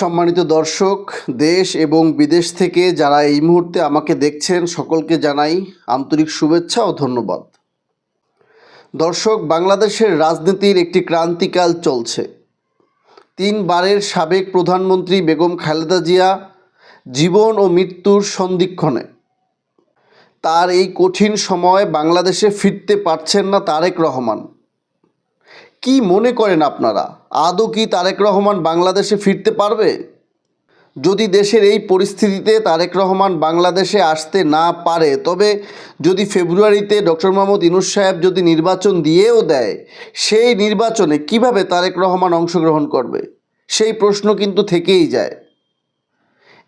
সম্মানিত দর্শক, দেশ এবং বিদেশ থেকে যারা এই মুহূর্তে আমাকে দেখছেন, সকলকে জানাই আন্তরিক শুভেচ্ছা ও ধন্যবাদ। দর্শক, বাংলাদেশের রাজনীতির একটি ক্রান্তিকাল চলছে। তিনবারের সাবেক প্রধানমন্ত্রী বেগম খালেদা জিয়া জীবন ও মৃত্যুর সন্ধিক্ষণে। তার এই কঠিন সময় বাংলাদেশে ফিরতে পারছেন না তারেক রহমান। কি মনে করেন আপনারা? আদৌ কি তারেক রহমান বাংলাদেশে ফিরতে পারবে? যদি দেশের এই পরিস্থিতিতে তারেক রহমান বাংলাদেশে আসতে না পারে, তবে যদি ফেব্রুয়ারিতে ডক্টর মোহাম্মদ ইনুস সাহেব যদি নির্বাচন দিয়েও দেয়, সেই নির্বাচনে কীভাবে তারেক রহমান অংশগ্রহণ করবে? সেই প্রশ্ন কিন্তু থেকেই যায়।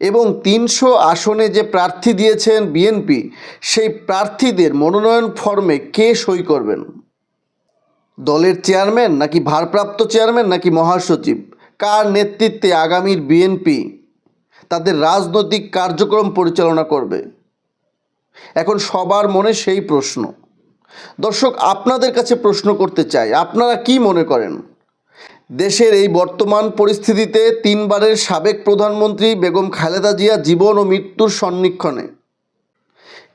এবং তিনশো আসনে যে প্রার্থী দিয়েছেন বিএনপি, সেই প্রার্থীদের মনোনয়ন ফর্মে কে সই করবেন? দলের চেয়ারম্যান নাকি ভারপ্রাপ্ত চেয়ারম্যান নাকি মহাসচিব? কার নেতৃত্বে আগামীর বিএনপি তাদের রাজনৈতিক কার্যক্রম পরিচালনা করবে? এখন সবার মনে সেই প্রশ্ন। দর্শক, আপনাদের কাছে প্রশ্ন করতে চাই, আপনারা কি মনে করেন? দেশের এই বর্তমান পরিস্থিতিতে তিনবারের সাবেক প্রধানমন্ত্রী বেগম খালেদা জিয়া জীবন ও মৃত্যুর সন্নিক্ষণে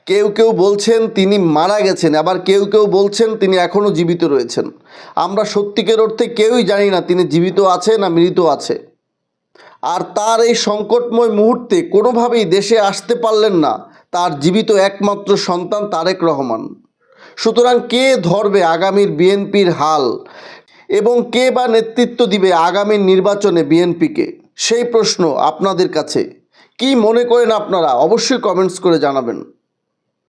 কেউ কেউ বলছেন তিনি মারা গেছেন, আবার কেউ কেউ বলছেন তিনি এখনও জীবিত রয়েছেন। আমরা সত্যিকার অর্থে কেউই জানি না তিনি জীবিত আছে না মৃত আছে। আর তার এই সংকটময় মুহূর্তে কোনোভাবেই দেশে আসতে পারলেন না তার জীবিত একমাত্র সন্তান তারেক রহমান। সুতরাং কে ধরবে আগামীর বিএনপির হাল? এবং কে বা নেতৃত্ব দিবে আগামীর নির্বাচনে বিএনপিকে? সেই প্রশ্ন আপনাদের কাছে। কি মনে করেন আপনারা? অবশ্যই কমেন্টস করে জানাবেন।